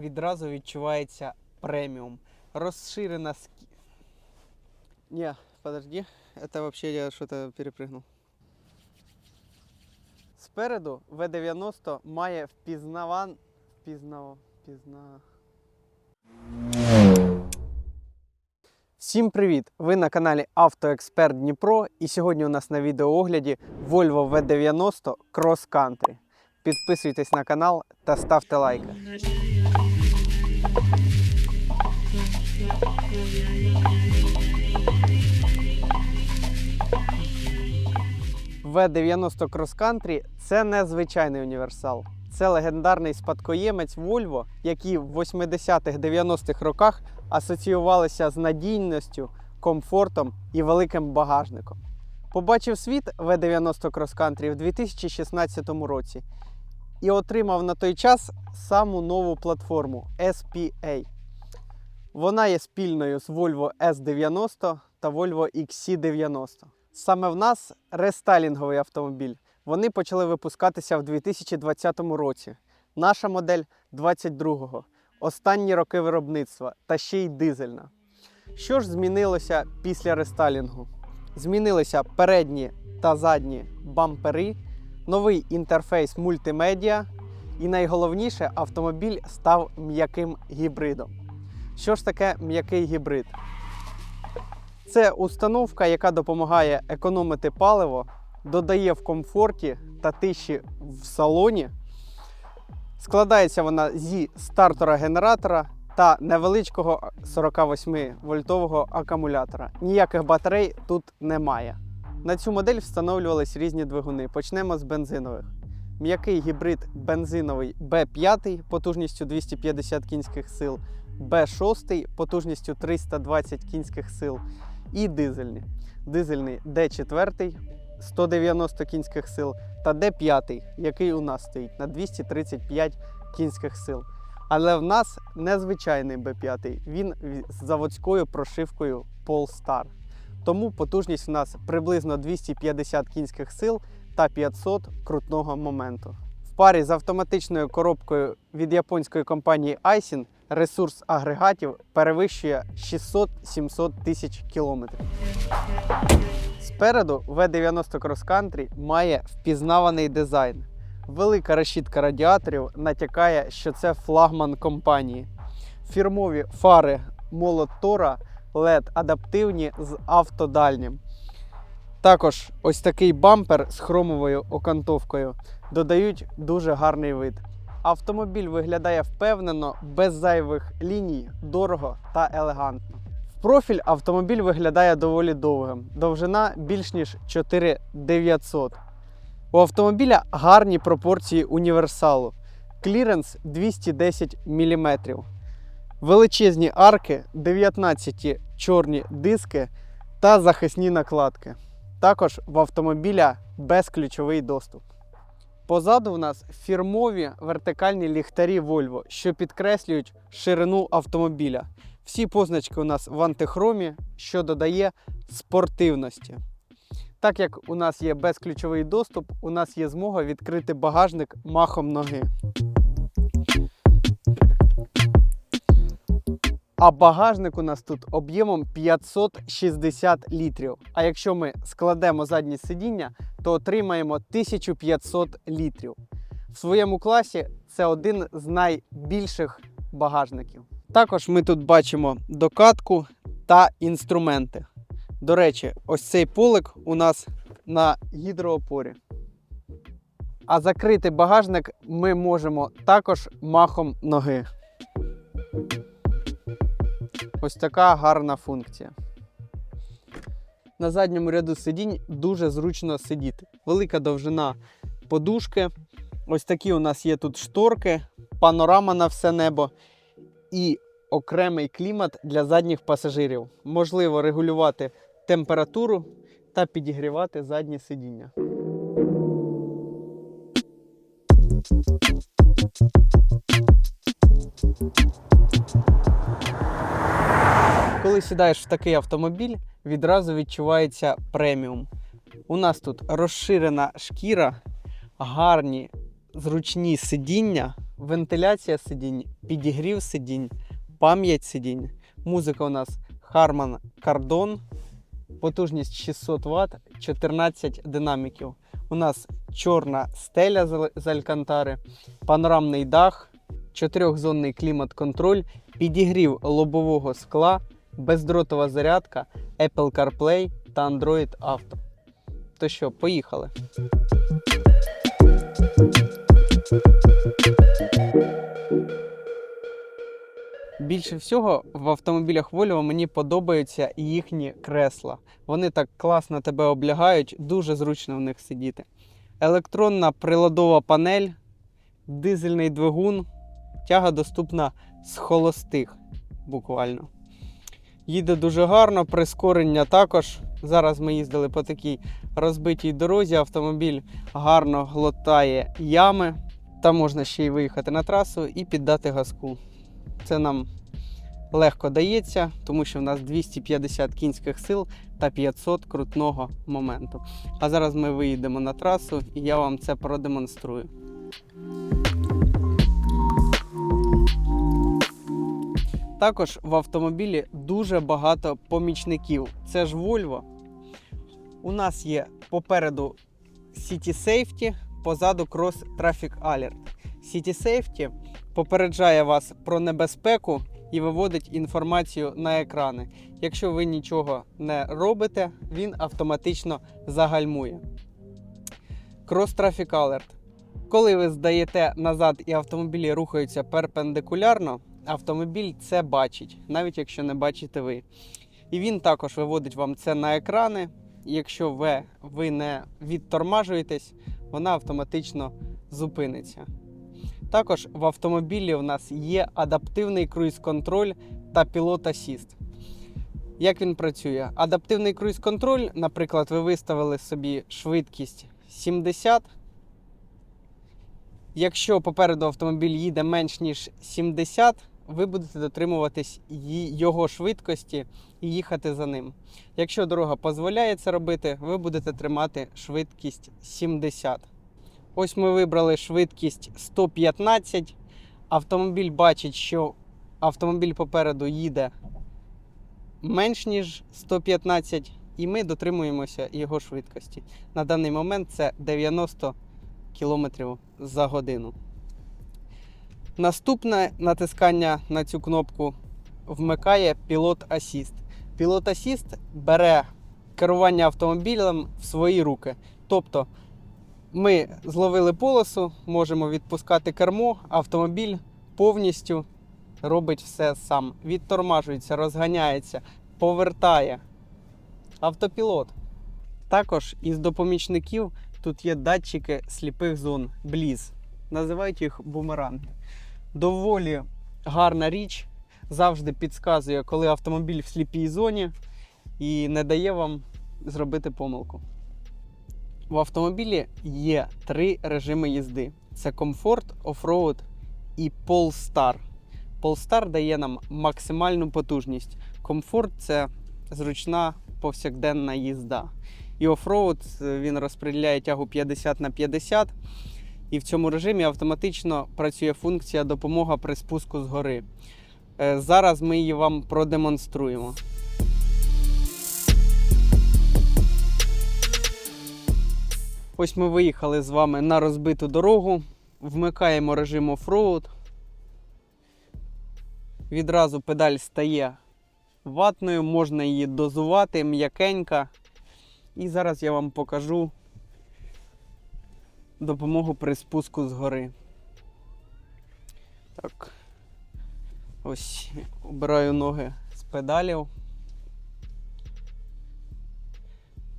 Відразу відчувається преміум. Розширена скі... Не, подожди, это вообще я что-то перепрыгнул. Спереду V90 має впізнаван... Впізнав... Впізна... Всім привіт! Ви на каналі Автоексперт Дніпро і сьогодні у нас на відеоогляді Volvo V90 Cross Country. Підписуйтесь на канал та ставте лайки. V90 Cross Country – це не звичайний універсал. Це легендарний спадкоємець Volvo, які в 80-х 90-х роках асоціювалися з надійністю, комфортом і великим багажником. Побачив світ V90 Cross Country в 2016 році і отримав на той час саму нову платформу SPA. Вона є спільною з Volvo S90 та Volvo XC90. Саме в нас рестайлінговий автомобіль. Вони почали випускатися в 2020 році. Наша модель 22-го. Останні роки виробництва та ще й дизельна. Що ж змінилося після рестайлінгу? Змінилися передні та задні бампери, новий інтерфейс мультимедіа, і найголовніше, автомобіль став м'яким гібридом. Що ж таке м'який гібрид? Це установка, яка допомагає економити паливо, додає в комфорті та тиші в салоні. Складається вона зі стартера генератора та невеличкого 48-вольтового акумулятора. Ніяких батарей тут немає. На цю модель встановлювались різні двигуни. Почнемо з бензинових. М'який гібрид бензиновий B5 потужністю 250 кінських сил, B6 потужністю 320 кінських сил і дизельні. Дизельний D4 190 кінських сил та D5, який у нас стоїть на 235 кінських сил. Але в нас незвичайний B5, він з заводською прошивкою Polestar. Тому потужність у нас приблизно 250 кінських сил та 500 крутного моменту. В парі з автоматичною коробкою від японської компанії Aisin ресурс агрегатів перевищує 600-700 тисяч кілометрів. Спереду V90 Cross Country має впізнаваний дизайн. Велика решітка радіаторів натякає, що це флагман компанії. Фірмові фари Молот Тора LED адаптивні з автодальнім. Також ось такий бампер з хромовою окантовкою додають дуже гарний вид. Автомобіль виглядає впевнено, без зайвих ліній, дорого та елегантно. В профіль автомобіль виглядає доволі довгим. Довжина більш ніж 4900. У автомобіля гарні пропорції універсалу. Кліренс 210 мм. Величезні арки, 19 чорні диски та захисні накладки. Також в автомобіля безключовий доступ. Позаду в нас фірмові вертикальні ліхтарі Volvo, що підкреслюють ширину автомобіля. Всі позначки у нас в антихромі, що додає спортивності. Так як у нас є безключовий доступ, у нас є змога відкрити багажник махом ноги. А багажник у нас тут об'ємом 560 літрів. А якщо ми складемо заднє сидіння, то отримаємо 1500 літрів. В своєму класі це один з найбільших багажників. Також ми тут бачимо докатку та інструменти. До речі, ось цей полик у нас на гідроопорі. А закрити багажник ми можемо також махом ноги. Ось така гарна функція. На задньому ряду сидінь дуже зручно сидіти. Велика довжина подушки. Ось такі у нас є тут шторки, панорама на все небо і окремий клімат для задніх пасажирів. Можливо регулювати температуру та підігрівати заднє сидіння. Коли сідаєш в такий автомобіль, відразу відчувається преміум. У нас тут розширена шкіра, гарні зручні сидіння, вентиляція сидінь, підігрів сидінь, пам'ять сидінь. Музика у нас Harman Kardon, потужність 600 Вт, 14 динаміків. У нас чорна стеля з алькантари, панорамний дах, чотирьохзонний клімат-контроль, підігрів лобового скла, бездротова зарядка, Apple CarPlay та Android Auto. То що, поїхали. Більше всього в автомобілях Volvo мені подобаються їхні кресла. Вони так класно тебе облягають, дуже зручно в них сидіти. Електронна приладова панель, дизельний двигун, тяга доступна з холостих буквально. Їде дуже гарно, прискорення також. Зараз ми їздили по такій розбитій дорозі. Автомобіль гарно глотає ями. Там можна ще й виїхати на трасу і піддати газку. Це нам легко дається, тому що в нас 250 кінських сил та 500 крутного моменту. А зараз ми виїдемо на трасу і я вам це продемонструю. Також в автомобілі дуже багато помічників. Це ж Volvo. У нас є попереду City Safety, позаду Cross Traffic Alert. City Safety попереджає вас про небезпеку і виводить інформацію на екрани. Якщо ви нічого не робите, він автоматично загальмує. Cross Traffic Alert. Коли ви здаєте назад і автомобілі рухаються перпендикулярно, автомобіль це бачить, навіть якщо не бачите ви. І він також виводить вам це на екрани. Якщо ви, ви не відтормажуєтесь, вона автоматично зупиниться. Також в автомобілі у нас є адаптивний круїз-контроль та пілот асіст. Як він працює? Адаптивний круїз-контроль, наприклад, ви виставили собі швидкість 70. Якщо попереду автомобіль їде менш ніж 70, ви будете дотримуватись його швидкості і їхати за ним. Якщо дорога дозволяє це робити, ви будете тримати швидкість 70. Ось ми вибрали швидкість 115. Автомобіль бачить, що автомобіль попереду їде менш ніж 115, і ми дотримуємося його швидкості. На даний момент це 90 км за годину. Наступне натискання на цю кнопку вмикає пілот Assist. Пілот Assist бере керування автомобілем в свої руки. Тобто ми зловили полосу, можемо відпускати кермо, автомобіль повністю робить все сам. Відтормажується, розганяється, повертає. Автопілот. Також із допомічників тут є датчики сліпих зон Бліз. Називають їх бумеранги. Доволі гарна річ. Завжди підказує, коли автомобіль в сліпій зоні і не дає вам зробити помилку. В автомобілі є три режими їзди: це комфорт, офроуд і Polestar. Polestar дає нам максимальну потужність. Комфорт це зручна повсякденна їзда. І офроуд е, він розподіляє тягу 50 на 50. І в цьому режимі автоматично працює функція допомога при спуску з гори. Е, Зараз ми її вам продемонструємо. Ось ми виїхали з вами на розбиту дорогу, вмикаємо режим офроуд. Відразу педаль стає ватною, можна її дозувати м'якенька. І зараз я вам покажу допомогу при спуску з гори. Так. Ось обираю ноги з педалів.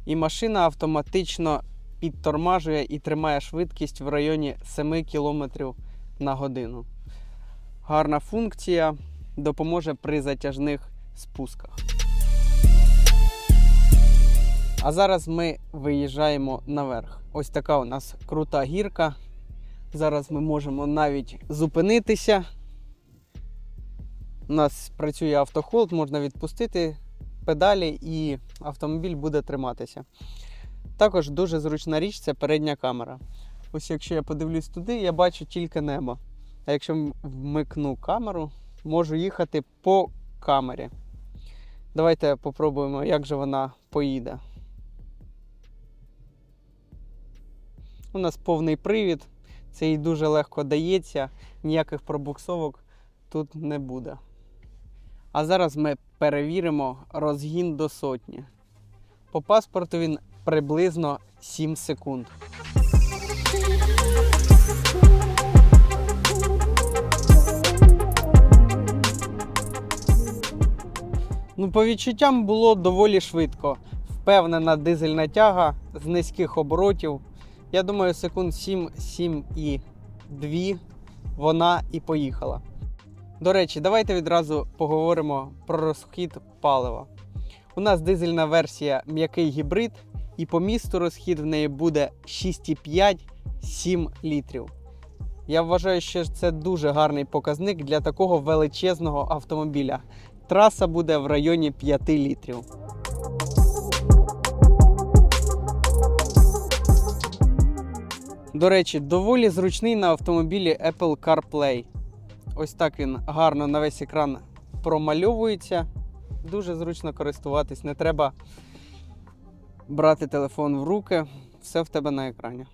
І машина автоматично підтормажує і тримає швидкість в районі 7 км на годину. Гарна функція допоможе при затяжних спусках. А зараз ми виїжджаємо наверх. Ось така у нас крута гірка. Зараз ми можемо навіть зупинитися. У нас працює автохолд, можна відпустити педалі і автомобіль буде триматися. Також дуже зручна річ це передня камера. Ось якщо я подивлюсь туди, я бачу тільки небо. А якщо вмикну камеру, можу їхати по камері. Давайте попробуємо, як же вона поїде. У нас повний привід, це їй дуже легко дається, ніяких пробуксовок тут не буде. А зараз ми перевіримо розгін до сотні. По паспорту він приблизно 7 секунд. Ну, по відчуттям було доволі швидко. Впевнена дизельна тяга з низьких оборотів. Я думаю, секунд 7, 7 і 2 вона і поїхала. До речі, давайте відразу поговоримо про розхід палива. У нас дизельна версія м'який гібрид, і по місту розхід в неї буде 6,5-7 літрів. Я вважаю, що це дуже гарний показник для такого величезного автомобіля. Траса буде в районі 5 літрів. До речі, доволі зручний на автомобілі Apple CarPlay. Ось так він гарно на весь екран промальовується. Дуже зручно користуватись, не треба брати телефон в руки, все в тебе на екрані.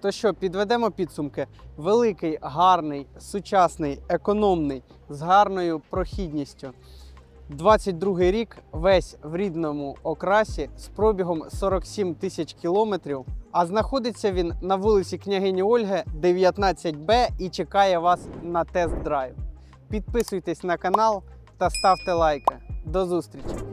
То що, підведемо підсумки. Великий, гарний, сучасний, економний, з гарною прохідністю. 22 рік, весь в рідному окрасі з пробігом 47 тисяч кілометрів. А знаходиться він на вулиці княгині Ольги, 19Б і чекає вас на тест-драйв. Підписуйтесь на канал та ставте лайки. До зустрічі!